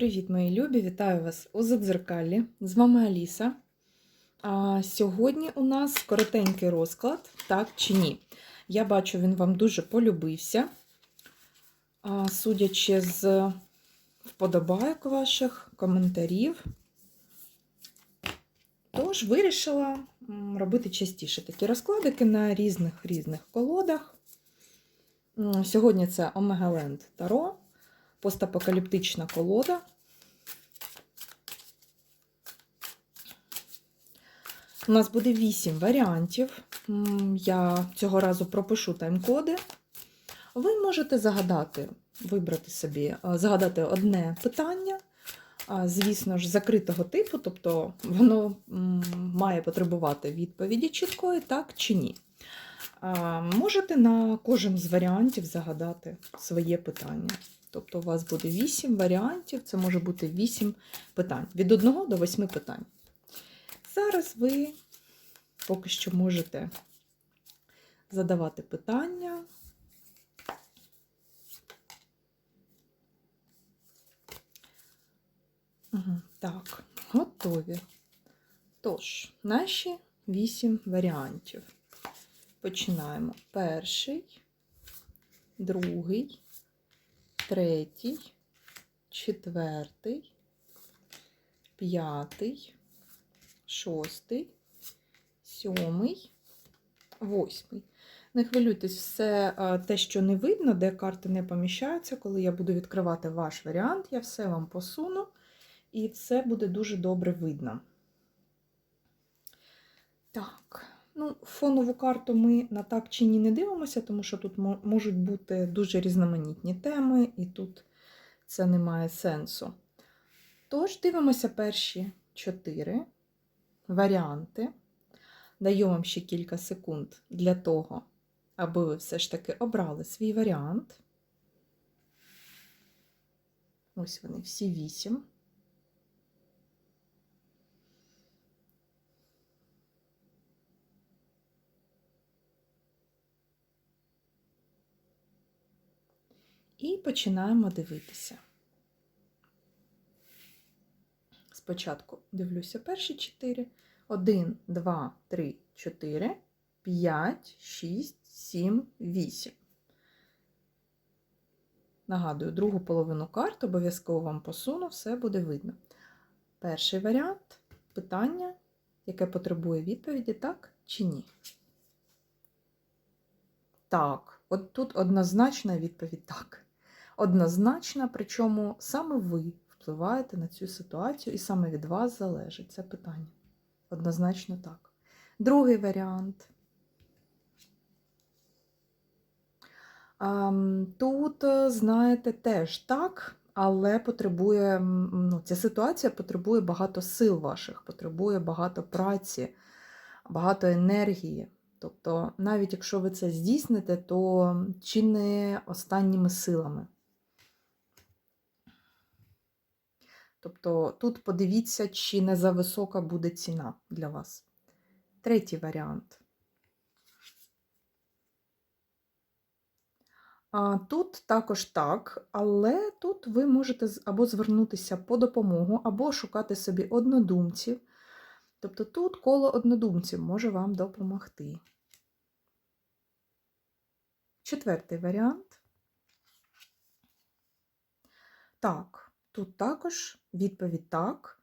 Привіт, мої любі! Вітаю вас у Задзеркалі. З вами Аліса. А, сьогодні у нас коротенький розклад, так чи ні. Я бачу, він вам дуже полюбився. А, судячи з вподобайок ваших, коментарів. Тож вирішила робити частіше такі розкладики на різних різних колодах. Сьогодні це Омегаленд Таро постапокаліптична колода. У нас буде 8 варіантів. Я цього разу пропишу тайм-коди. Ви можете загадати, вибрати собі, е, загадати одне питання, звісно ж, закритого типу, тобто воно має потребувати відповіді чіткої, так чи ні. Можете на кожен з варіантів загадати своє питання. Тобто у вас буде 8 варіантів, це може бути 8 питань. Від 1 до 8 питань. Зараз ви поки що можете задавати питання. Так, готові. Тож, наші 8 варіантів. Починаємо. Перший, другий, третій, четвертий, п'ятий, шостий, сьомий, восьмий. Не хвилюйтесь, все е, те, що не видно, де карти не поміщаються, коли я буду відкривати ваш варіант, я все вам посуну, і все буде дуже добре видно. Так. Ну, Фонову карту ми на так чи ні не дивимося, тому що тут можуть бути дуже різноманітні теми, і тут це не має сенсу. Тож, дивимося перші чотири варіанти. Даю вам ще кілька секунд для того, аби ви все ж таки обрали свій варіант. Ось вони всі вісім. І починаємо дивитися. Спочатку дивлюся перші 4. 1, 2, 3, 4, 5, 6, 7, 8. Нагадую, другу половину карт обов'язково вам посуну, все буде видно. Перший варіант питання, яке потребує відповіді, так чи ні. Так, от тут однозначна відповідь так однозначна, причому саме ви впливаєте на цю ситуацію, і саме від вас залежить це питання. Однозначно так. Другий варіант. Тут, знаєте, теж так, але потребує, ну, ця ситуація потребує багато сил ваших, потребує багато праці, багато енергії. Тобто, навіть якщо ви це здійсните, то чи не останніми силами. Тобто тут подивіться, чи не за висока буде ціна для вас. Третій варіант. А Тут також так, але тут ви можете або звернутися по допомогу, або шукати собі однодумців. Тобто тут коло однодумців може вам допомогти. Четвертий варіант. Так. Тут також відповідь так.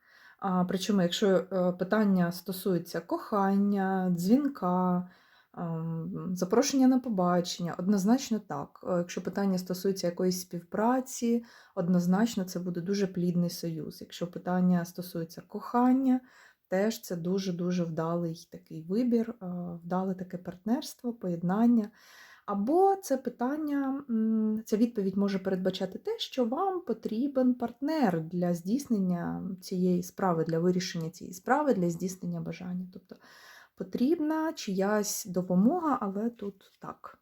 Причому, якщо е, питання стосується кохання, дзвінка, ем, запрошення на побачення, однозначно так. Е, якщо питання стосується якоїсь співпраці, однозначно це буде дуже плідний союз. Якщо питання стосується кохання, теж це дуже-дуже вдалий такий вибір, е, вдале таке партнерство, поєднання. Або це питання, ця відповідь може передбачати те, що вам потрібен партнер для здійснення цієї справи, для вирішення цієї справи, для здійснення бажання. Тобто потрібна чиясь допомога, але тут так.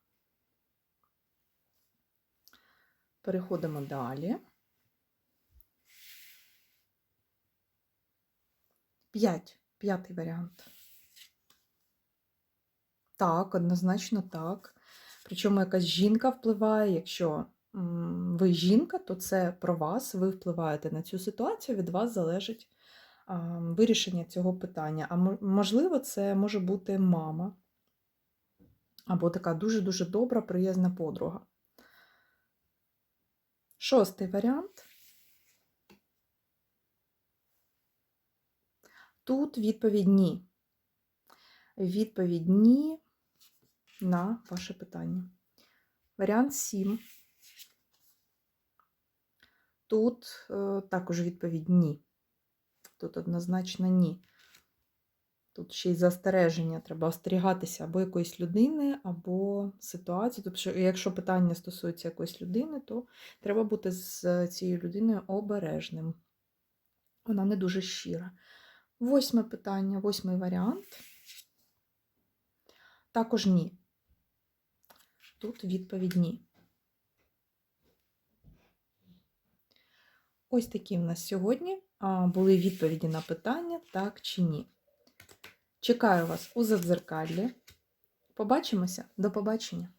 Переходимо далі. П'ять. П'ятий варіант. Так, однозначно так. Причому якась жінка впливає, якщо ви жінка, то це про вас, ви впливаєте на цю ситуацію, від вас залежить вирішення цього питання. А можливо, це може бути мама або така дуже-дуже добра, приязна подруга. Шостий варіант. Тут відповідь ні. Відповідь ні на ваше питання. Варіант 7. Тут е, також відповідь ні. Тут однозначно ні. Тут ще й застереження, треба остерігатися або якоїсь людини, або ситуації. Тобто, якщо питання стосується якоїсь людини, то треба бути з цією людиною обережним. Вона не дуже щира. Восьме питання, восьмий варіант. Також ні. Тут відповідь ні. Ось такі в нас сьогодні були відповіді на питання так чи ні. Чекаю вас у задзеркаллі. Побачимося. До побачення.